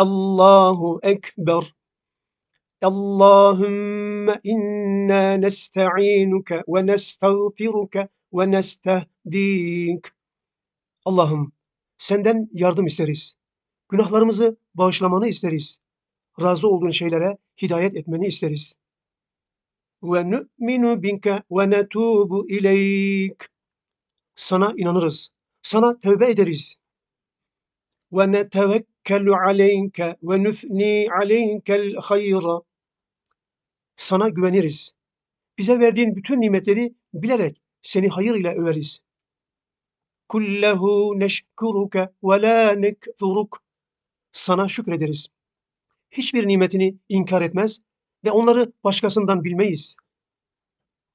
Allahu Ekber. Allahümme inna nesta'inuke ve nestağfiruke ve nestehdik. Allah'ım senden yardım isteriz. Günahlarımızı bağışlamanı isteriz. Razı olduğun şeylere hidayet etmeni isteriz. Ve nu'minu binke ve netubu ileyk. Sana inanırız. Sana tövbe ederiz. Ve netevekkelu aleyke ve nüthni aleykel hayra. Sana güveniriz. Bize verdiğin bütün nimetleri bilerek seni hayır ile överiz. Kullehu neşkuruke ve la nekfuruk. Sana şükrederiz. Hiçbir nimetini inkar etmez ve onları başkasından bilmeyiz.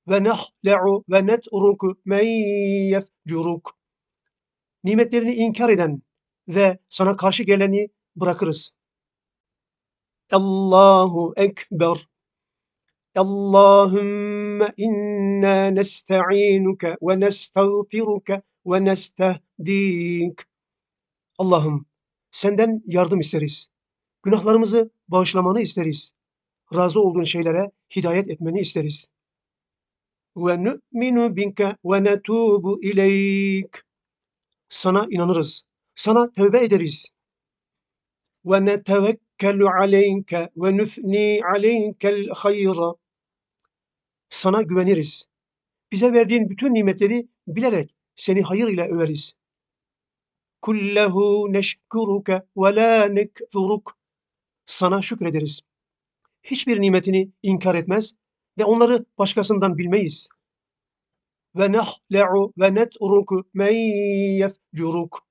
Ve nahle'u ve net'ruku men yefcuruk. Nimetlerini inkar eden ve sana karşı geleni bırakırız. Allahu Ekber. Allahümme inna nesta'inuke ve nestağfiruke ve nestehdik. Allah'ım senden yardım isteriz. Günahlarımızı bağışlamanı isteriz. Razı olduğun şeylere hidayet etmeni isteriz. Ve nu'minu binke ve netubu ileyk. Sana inanırız. Sana tövbe ederiz. Ve netevekkelu aleyke ve nüthni aleykel hayra. Sana güveniriz. Bize verdiğin bütün nimetleri bilerek seni hayır ile överiz. Kullehu neşkuruke ve la nekfuruk. Sana şükrederiz. Hiçbir nimetini inkar etmez ve onları başkasından bilmeyiz. Ve nahle'u ve net'ruku men yefcuruk.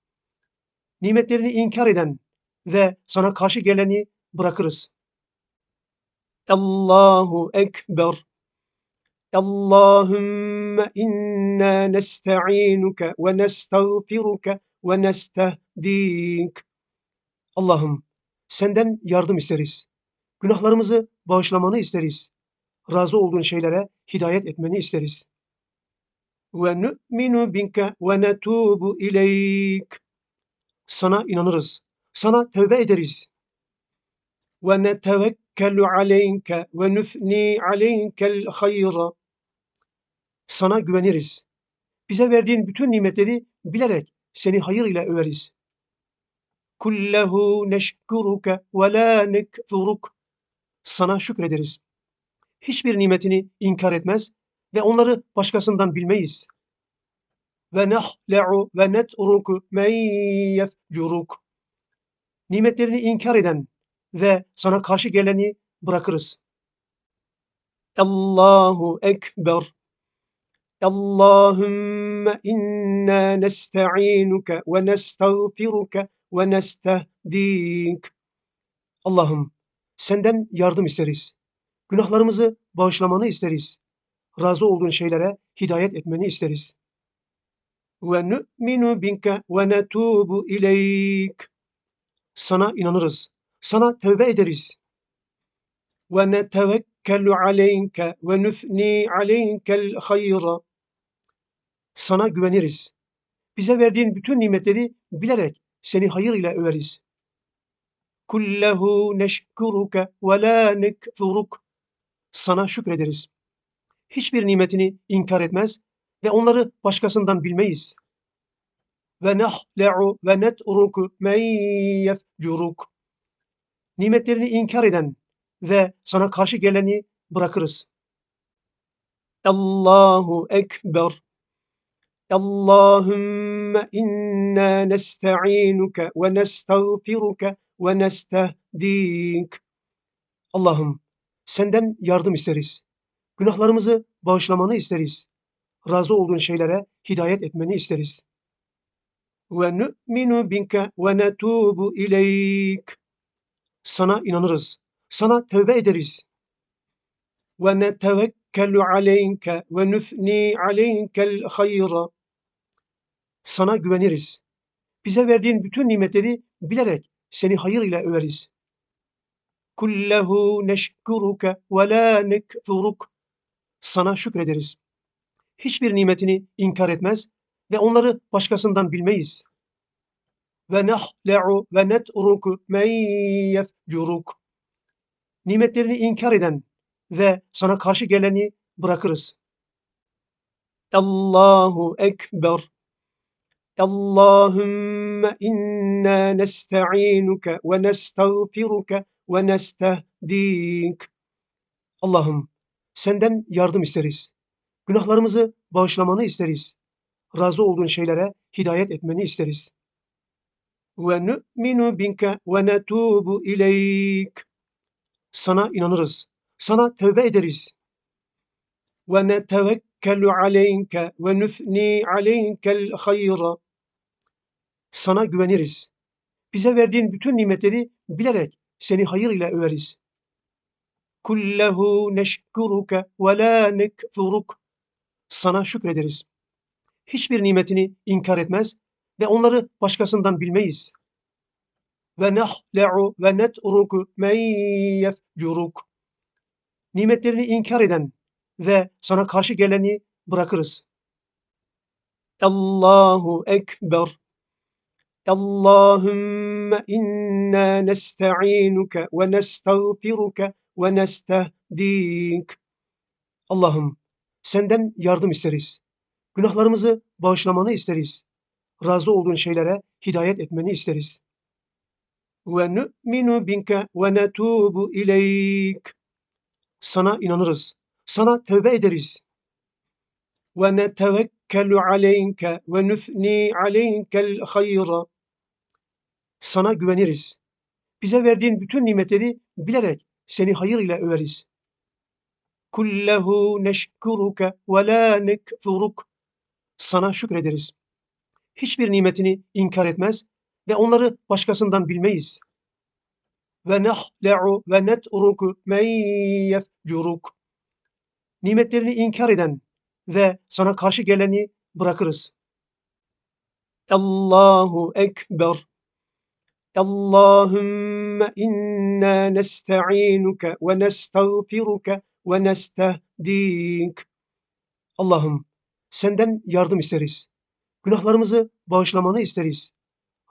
Nimetlerini inkar eden ve sana karşı geleni bırakırız. Allahu Ekber. Allahümme inna nesta'inuke ve nestağfiruke ve nestehdik. Allah'ım senden yardım isteriz. Günahlarımızı bağışlamanı isteriz. Razı olduğun şeylere hidayet etmeni isteriz. Ve nu'minu binke ve netubu ileyk. Sana inanırız. Sana tövbe ederiz. Ve netevekkelu aleyke ve nüthni aleykel hayra. Sana güveniriz. Bize verdiğin bütün nimetleri bilerek seni hayır ile överiz. Kullehu neşkuruke ve la nekfuruk. Sana şükrederiz. Hiçbir nimetini inkar etmez ve onları başkasından bilmeyiz. Ve nahle'u ve net'ruku men yefcuruk. Nimetlerini inkar eden ve sana karşı geleni bırakırız. Allahu Ekber. Allahümme inna nesta'inuke ve nestağfiruke ve nestehdik. Allah'ım senden yardım isteriz. Günahlarımızı bağışlamanı isteriz. Razı olduğun şeylere hidayet etmeni isteriz. Ve nu'minu binke ve netubu ileyk. Sana inanırız. Sana tövbe ederiz. Ve netevekkelu aleyke ve nüthni aleykel hayra. Sana güveniriz. Bize verdiğin bütün nimetleri bilerek seni hayır ile överiz. Kullehu neşkuruke ve la nekfuruk. Sana şükrederiz. Hiçbir nimetini inkar etmez ve onları başkasından bilmeyiz. Ve nahle'u ve net'ruku men yefcuruk. Nimetlerini inkar eden ve sana karşı geleni bırakırız. Allahu Ekber. Allahümme inna nesta'inuke ve nestağfiruke ve nestehdik. Allah'ım senden yardım isteriz. Günahlarımızı bağışlamanı isteriz. Razı olduğun şeylere hidayet etmeni isteriz. Ve nu'minu binke ve netubu ileyk. Sana inanırız. Sana tövbe ederiz. Ve netevekkelu aleyke ve nüthni aleykel hayra. Sana güveniriz. Bize verdiğin bütün nimetleri bilerek seni hayır ile överiz. Kullehu neşkuruke ve la nekfuruk. Sana şükrederiz. Hiçbir nimetini inkar etmez ve onları başkasından bilmeyiz. ve nahle'u ve netruku men yefcuruk. Nimetlerini inkar eden ve sana karşı geleni bırakırız. Allahu Ekber. Allahümme inna nesta'inuke ve nestağfiruke ve nestehdik. Allah'ım senden yardım isteriz. Günahlarımızı bağışlamanı isteriz. Razı olduğun şeylere hidayet etmeni isteriz. Ve nu'minu binke ve netubu ileyk. Sana inanırız. Sana tövbe ederiz. Ve netevekkelu aleyke ve nüthni aleykel hayra. Sana güveniriz. Bize verdiğin bütün nimetleri bilerek seni hayır ile överiz. Kullehu neşkuruke ve la nekfuruk. Sana şükrederiz. Hiçbir nimetini inkar etmez ve onları başkasından bilmeyiz. Ve nahle'u ve netruku men yefcuruk. Nimetlerini inkar eden ve sana karşı geleni bırakırız. Allahu Ekber. Allahümme inna nesta'inuke ve nestağfiruke ve nestehdik. Allah'ım senden yardım isteriz. Günahlarımızı bağışlamanı isteriz. Razı olduğun şeylere hidayet etmeni isteriz. Ve nu'minu binke ve netubu ileyk. Sana inanırız. Sana tövbe ederiz. Ve netevekkelu aleyke ve nüthni aleykel hayra. Sana güveniriz. Bize verdiğin bütün nimetleri bilerek seni hayır ile överiz. Kullehu neşkuruke ve la nekfuruk. Sana şükrederiz. Hiçbir nimetini inkar etmez ve onları başkasından bilmeyiz. Ve nahle'u ve netruku men yefcuruk. Nimetlerini inkar eden ve sana karşı geleni bırakırız. Allahu Ekber. Allahümme inna nesta'inuke ve nestağfiruke ve nestehdik. Allah'ım senden yardım isteriz. Günahlarımızı bağışlamanı isteriz.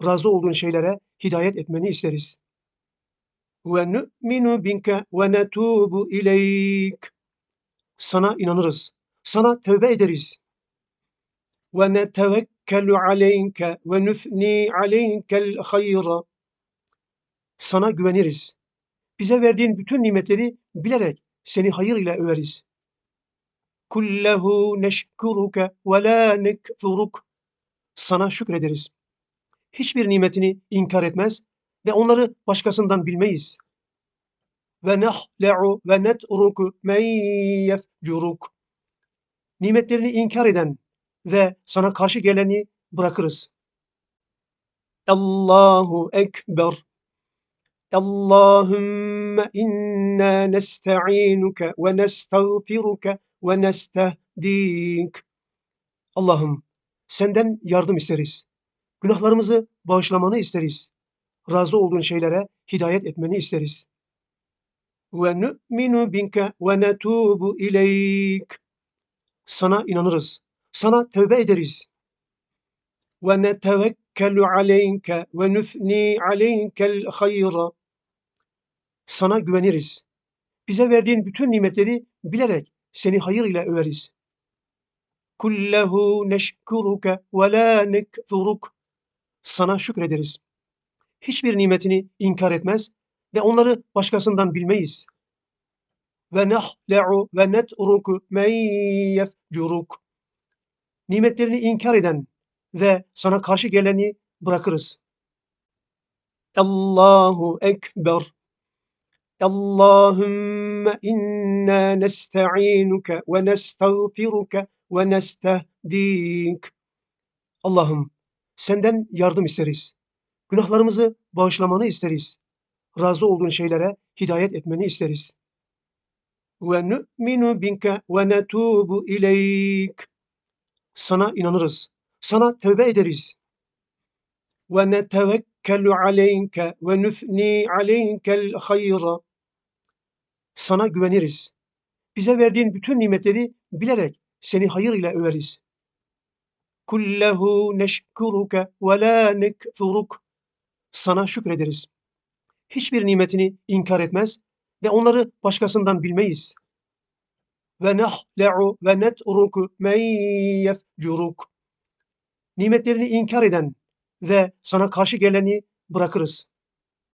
Razı olduğun şeylere hidayet etmeni isteriz. Ve nu'minu binke ve netubu ileyk. Sana inanırız. Sana tövbe ederiz. Ve netevekkelu aleyke ve nüthni aleykel hayra. Sana güveniriz. Bize verdiğin bütün nimetleri bilerek seni hayır ile överiz. Kullehu neşkuruke ve la nekfuruk. Sana şükrederiz. Hiçbir nimetini inkar etmez ve onları başkasından bilmeyiz. Ve nahle'u ve netruku men yefcuruk. Nimetlerini inkar eden ve sana karşı geleni bırakırız. Allahu Ekber. Allahümme inna nesta'inuke ve nestağfiruke ve nestehdik. Allah'ım senden yardım isteriz. Günahlarımızı bağışlamanı isteriz. Razı olduğun şeylere hidayet etmeni isteriz. Ve nu'minu binke ve netubu ileyk. Sana inanırız. Sana tövbe ederiz. Ve netevekkelu aleyke ve nüthni aleykel hayra. Sana güveniriz. Bize verdiğin bütün nimetleri bilerek seni hayır ile överiz. Kullehu neşkuruke ve la nekfuruk. Sana şükrederiz. Hiçbir nimetini inkar etmez ve onları başkasından bilmeyiz. Ve nahle'u ve netruku men yefcuruk. Nimetlerini inkar eden ve sana karşı geleni bırakırız. Allahu Ekber. Allahümme inna nesta'inuke ve nestağfiruke ve nestehdik. Allah'ım senden yardım isteriz. Günahlarımızı bağışlamanı isteriz. Razı olduğun şeylere hidayet etmeni isteriz. Ve nu'minu binke ve netubu ileyk. Sana inanırız. Sana tövbe ederiz. Ve netevekkelu aleyke ve nüthni aleykel hayra. Sana güveniriz. Bize verdiğin bütün nimetleri bilerek seni hayır ile överiz. Kullehu neşkuruke ve la nekfuruk. sana şükrederiz. Hiçbir nimetini inkar etmez ve onları başkasından bilmeyiz. Ve nehle'u ve netruku men yefcuruk. Nimetlerini inkar eden ve sana karşı geleni bırakırız.